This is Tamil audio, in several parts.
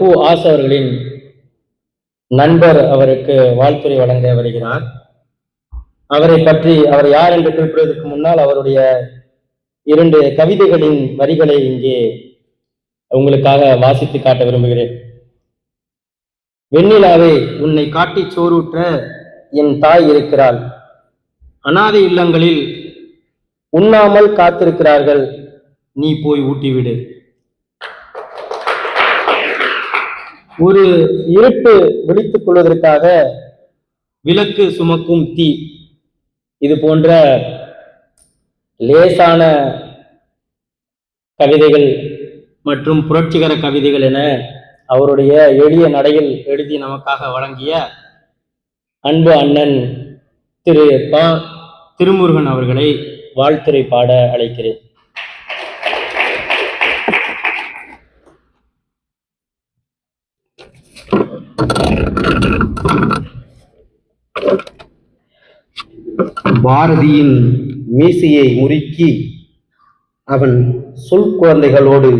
கு ஆஸ் அவர்களின் நண்பர் அவருக்கு வாழ்த்துரை வழங்க வருகிறார். அவரை பற்றி அவர் யார் என்று குறிப்பிடுவதற்கு முன்னால் அவருடைய இரண்டு கவிதைகளின் வரிகளை இங்கே உங்களுக்காக வாசித்து காட்ட விரும்புகிறேன். வெண்ணிலாவே உன்னை காட்டி சோறுற்ற என் தாய் இருக்கிறாள். அனாதை இல்லங்களில் உண்ணாமல் காத்திருக்கிறார்கள். நீ போய் ஊட்டிவிடு. ஒரு இருட்டு விழித்துக் கொள்வதற்காக விளக்கு சுமக்கும் தீ. இது போன்ற லேசான கவிதைகள் மற்றும் புரட்சிகர கவிதைகள் என அவருடைய எளிய நடையில் எழுதி நமக்காக வழங்கிய அன்பு அண்ணன் திரு ப திருமுருகன் அவர்களை வாழ்த்துரை பாட அழைக்கிறேன். பாரதியின் மீசையை முறுக்கி அவன் சொல் குழந்தைகளோடு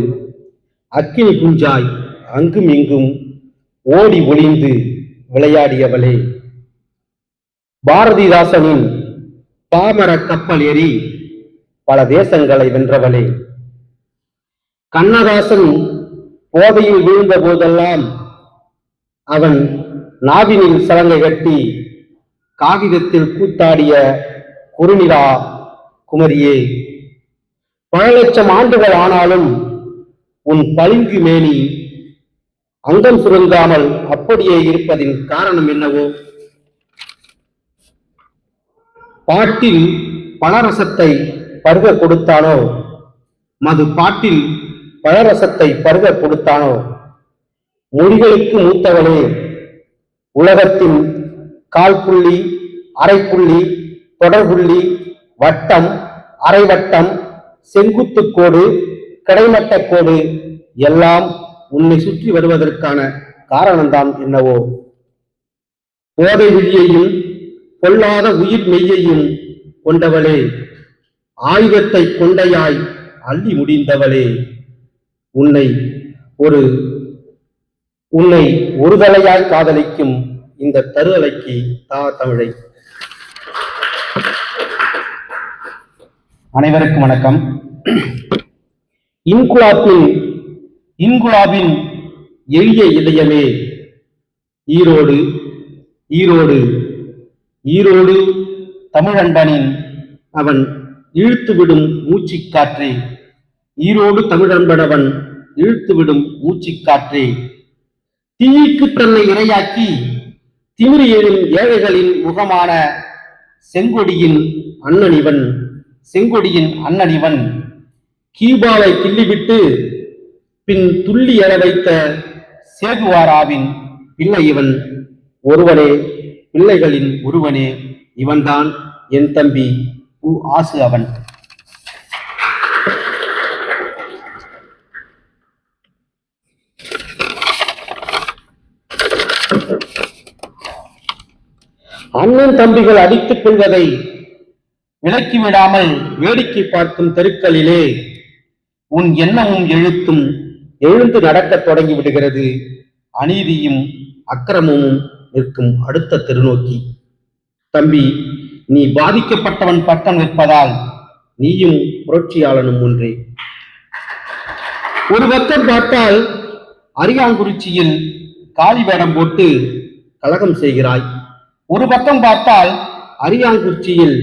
அக்கினி குஞ்சாய் அங்கும் இங்கும் ஓடி ஒளிந்து விளையாடியவளே. பாரதிதாசனின் பாமர கப்பல் ஏறி பல தேசங்களை வென்றவளே. கண்ணதாசன் போதையில் விழுந்த போதெல்லாம் அவன் நாவினில் சலங்கை கட்டி காகிதத்தில் கூத்தாடிய குறுநிலா குமரியே பல லட்சம் ஆண்டுகள் ஆனாலும் உன் பளிங்கு மேனி அங்கம் சுருங்காமல் அப்படியே இருப்பதின் காரணம் என்னவோ? பாட்டில் பழரசத்தை பருக கொடுத்தானோ? மது பாட்டில் பழரசத்தை பருக கொடுத்தானோ? மொழிகளுக்கு மூத்தவளே உலகத்தின் கால் புள்ளி அரைப்புள்ளி தொடர்புள்ளி வட்டம் அரைவட்டம் செங்குத்துக் கோடு கிடைமட்டக் கோடு எல்லாம் உன்னை சுற்றி வருவதற்கான காரணம்தான் என்னவோ. போதை விழியையும் பொல்லாத உயிர் மெய்யையும் கொண்டவளே. ஆயுதத்தை கொண்டையாய் அள்ளி முடிந்தவளே. உன்னை ஒரு உன்னை ஒருதலையாய் காதலிக்கும் இந்த தருதலைக்கு தா தமிழை. அனைவருக்கும் வணக்கம். இன்குலாப்பின் இன்குலாபின் எளிய இதயமே ஈரோடு ஈரோடு ஈரோடு தமிழன்பனின் அவன் இழுத்துவிடும் மூச்சிக்காற்றே. ஈரோடு தமிழன்பனவன் இழுத்துவிடும் மூச்சிக்காற்றே. தீக்கு தன்னை இரையாக்கி திமிரி எழும் ஏழைகளின் முகமான செங்கொடியின் அண்ணனிவன் செங்கொடியின் அண்ணனிவன் கீபாவை கிள்ளிவிட்டு பின் துள்ளி எழ வைத்த சேகுவாராவின் பிள்ளை இவன் ஒருவனே பிள்ளைகளின் ஒருவனே இவன்தான் என் தம்பி உ ஆசு அவன். அண்ணன் தம்பிகள் அடித்துக் கொள்வதை விலக்கி விடாமல் வேடிக்கை பார்க்கும் தெருக்களிலே உன் எண்ணமும் எழுத்தும் எழுந்து நடக்கத் தொடங்கி விடுகிறது. அநீதியும் அக்கிரமமும் நிற்கும் அடுத்த தெருநோக்கி. தம்பி நீ பாதிக்கப்பட்டவன் பட்டம் நிற்பதால் நீயும் புரட்சியாளனும் ஒன்றே. ஒரு பக்கம் பார்த்தால் அரியாங்குறிச்சியில் காளி வேடம் போட்டு கலகம் செய்கிறாய். ஒரு பக்கம் பார்த்தால் அரியாங்குறிச்சியில்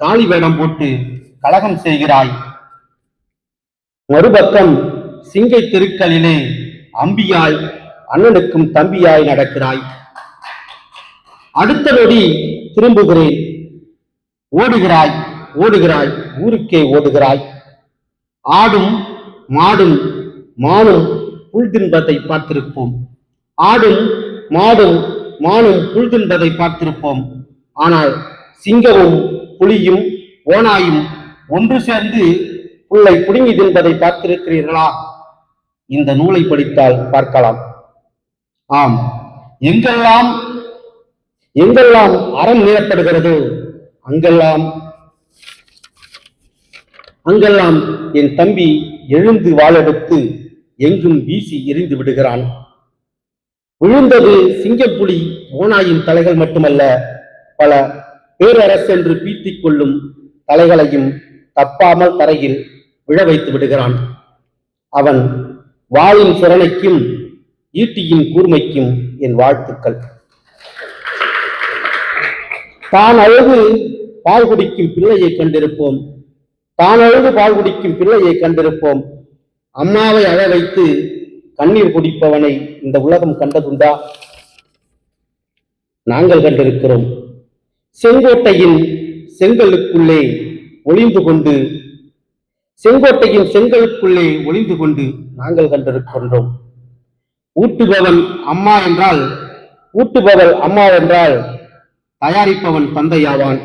காளி வேடம் போட்டு கலகம் செய்கிறாய். மறுபக்கம் சிங்கை தெருக்களிலே அம்பியாய் அண்ணனுக்கும் தம்பியாய் நடக்கிறாய். அடுத்த நொடி திரும்புகிறேன். ஓடுகிறாய் ஓடுகிறாய் ஊருக்கே ஓடுகிறாய். ஆடும் மாடும் மானும் புல் தின்பதை பார்த்திருப்போம். ஆடும் மாடும் மானும் புல் தின்றதை பார்த்திருப்போம். ஆனால் சிங்கமும் புலியும் ஓனாயும் ஒன்று சேர்ந்து புல்லை புடுங்கி தின்பதை பார்த்திருக்கிறீர்களா? இந்த நூலை படித்தால் பார்க்கலாம். ஆம். எங்கெல்லாம் எங்கெல்லாம் அறம் மீறப்படுகிறதோ? அங்கெல்லாம் அங்கெல்லாம் என் தம்பி எழுந்து வாழெடுத்து எங்கும் வீசி எறிந்து விடுகிறான். விழுந்தது சிங்கப்புலி ஓநாயின் தலைகள் மட்டுமல்ல பல பேரரசென்று பீத்திக் கொள்ளும் தலைகளையும் தப்பாமல் தரையில் விழ வைத்து விடுகிறான். அவன் வாளின் சுரணைக்கும் ஈட்டியின் கூர்மைக்கும் என் வாழ்த்துக்கள். தான் அழகு பால் குடிக்கும் பிள்ளையை கண்டிருப்போம். தான் அழகு பால் குடிக்கும் பிள்ளையை கண்டிருப்போம். அம்மாவை அழ வைத்து கண்ணீர் குடிப்பவனை இந்த உலகம் கண்டதுண்டா? நாங்கள் கண்டிருக்கிறோம். செங்கோட்டையின் செங்கலுக்குள்ளே ஒளிந்து கொண்டு செங்கோட்டையின் செங்கலுக்குள்ளே ஒளிந்து கொண்டு நாங்கள் கண்டிருக்கின்றோம். ஊட்டுபவன் அம்மா என்றால் ஊட்டுபவள் அம்மா என்றால் தயாரிப்பவன் தந்தையாவான்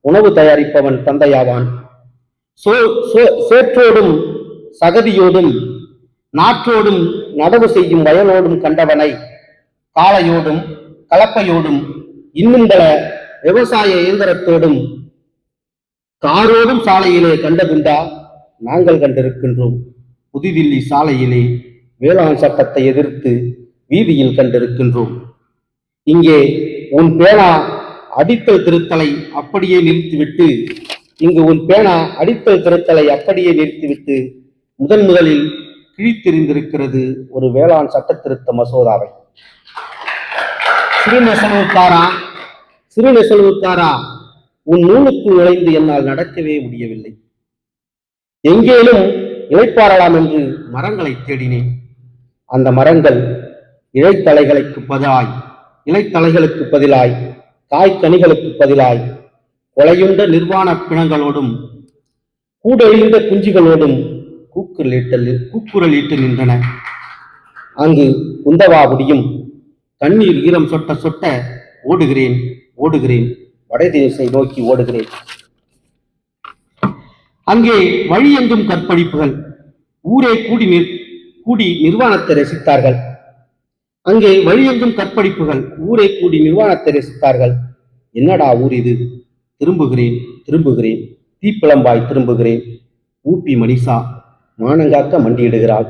உணவு தயாரிப்பவன் தந்தையாவான். சோ- சோ- சேற்றோடும் சகதியோடும் நாற்றோடும் நடவு செய்யும் வயலோடும் கண்டவனை காளையோடும் கலப்பையோடும் இன்னும் பல விவசாய இயந்திரத்தோடும் காரோடும் சாலையிலே கண்டதுண்டா நாங்கள் கண்டிருக்கின்றோம். புதுதில்லி சாலையிலே வேளாண் சட்டத்தை எதிர்த்து வீதியில் கண்டிருக்கின்றோம். இங்கே உன் பேனா அடித்தல் திருத்தலை அப்படியே நிறுத்திவிட்டு இங்கு உன் பேனா அடித்தல் திருத்தலை அப்படியே நிறுத்திவிட்டு முதன் முதலில் கிழித்தெறிந்திருக்கிறது ஒரு வேளாண் சட்ட திருத்த மசோதாவை சிறுநெசவுக்காரா சிறுநெசவுக்காரா உன் நூலுக்குள் நுழைந்து என்னால் நடக்கவே முடியவில்லை. எங்கேனும் இழைப்பாரலாம் என்று மரங்களை தேடினேன். அந்த மரங்கள் இழைத்தலைகளுக்கு பதிலாய் இலைத்தலைகளுக்கு பதிலாய் காய்கனிகளுக்கு பதிலாய் கொலையுண்ட நிர்வாண பிணங்களோடும் கூடழிந்த குஞ்சுகளோடும் கூக்குரலிட்டல் கூக்குரலிட்டு நின்றன. அங்கு குந்தவா முடியும் கண்ணீர் ஈரம் சொட்ட சொட்ட ஓடுகிறேன் ஓடுகிறேன் வடதேசை நோக்கி ஓடுகிறேன். அங்கே வழியெங்கும் கற்பழிப்புகள். ஊரே கூடி நிற் கூடி நிர்வாணத்தை ரசித்தார்கள். அங்கே வழியெங்கும் கற்பழிப்புகள். ஊரே கூடி நிர்வாணத்தை ரசித்தார்கள். என்னடா ஊர் இது? திரும்புகிறேன் திரும்புகிறேன். தீப்பிளம்பாய் திரும்புகிறேன். ஊபி மணிசா மானங்காக்க மண்டியிடுகிறாள்.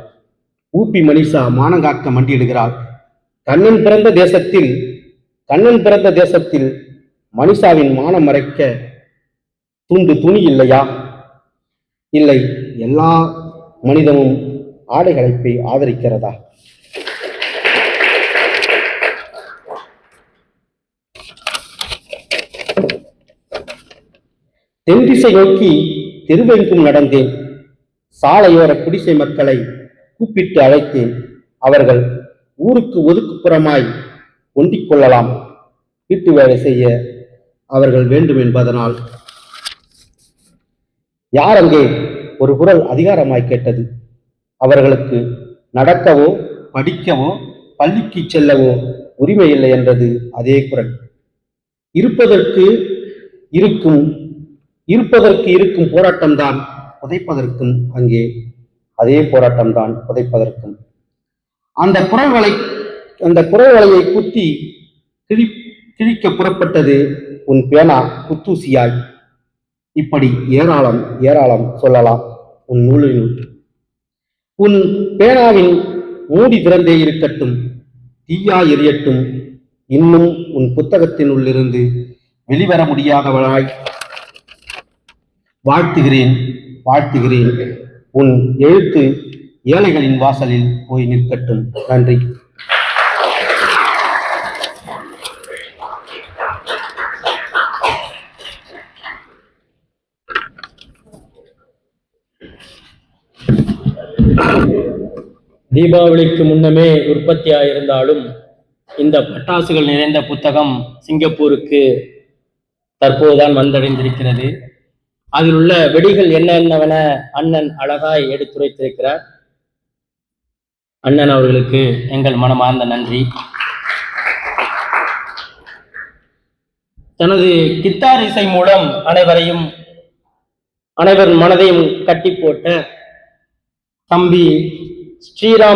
ஊப்பி மனிஷா மானங்காக்க மண்டியிடுகிறாள். கண்ணன் பிறந்த தேசத்தில் கண்ணன் பிறந்த தேசத்தில் மனிஷாவின் மானம் மறைக்க துண்டு துணி இல்லையா? இல்லை எல்லா மனிதனும் ஆடைகளைப்பை ஆதரிக்கிறதா? தென் திசை நோக்கி தெருவெங்கும் நடந்தேன். சாலையோர குடிசை மக்களை கூப்பிட்டு அழைத்தேன் அவர்கள் ஊருக்கு ஒதுக்குப்புறமாய் ஒண்டிக் கொள்ளலாம் வீட்டு வேலை செய்ய அவர்கள் வேண்டும் என்பதனால். யார் அங்கே ஒரு குரல் அதிகாரமாய் கேட்டது? அவர்களுக்கு நடக்கவோ படிக்கவோ பள்ளிக்கு செல்லவோ உரிமை இல்லை என்றது அதே குரல். இருப்பதற்கு இருக்கும் இருப்பதற்கு இருக்கும் போராட்டம்தான் புதைப்பதற்கும் அங்கே அதே போராட்டம்தான் புதைப்பதற்கும். அந்த புறவலை அந்த புறவலையை குத்தி கிழி கிழிக்க புறப்பட்டது உன் பேனா குத்தூசியாய். இப்படி ஏராளம் ஏராளம் சொல்லலாம் உன் நூலினுள். உன் பேனாவின் மூடி திறந்தே இருக்கட்டும் தீயா எரியட்டும் இன்னும் உன் புத்தகத்தினுள்ளிருந்து வெளிவர முடியாதவனாய் வாழ்த்துகிறேன். வாழ்த்துகிறேன். உன் எழுத்து ஏழைகளின் வாசலில் போய் நிற்கட்டும். நன்றி. தீபாவளிக்கு முன்னமே உற்பத்தியாயிருந்தாலும் இந்த பட்டாசுகள் நிறைந்த புத்தகம் சிங்கப்பூருக்கு தற்போதுதான் வந்தடைந்திருக்கிறது. அதில் உள்ள வெடிகள் என்னென்னவென அண்ணன் அழகாய் எடுத்துரைத்திருக்கிறார். அண்ணன் அவர்களுக்கு எங்கள் மனமார்ந்த நன்றி. தனது கித்தார் இசை மூலம் அனைவரையும் அனைவர் மனதையும் கட்டி போட்ட தம்பி ஸ்ரீராம்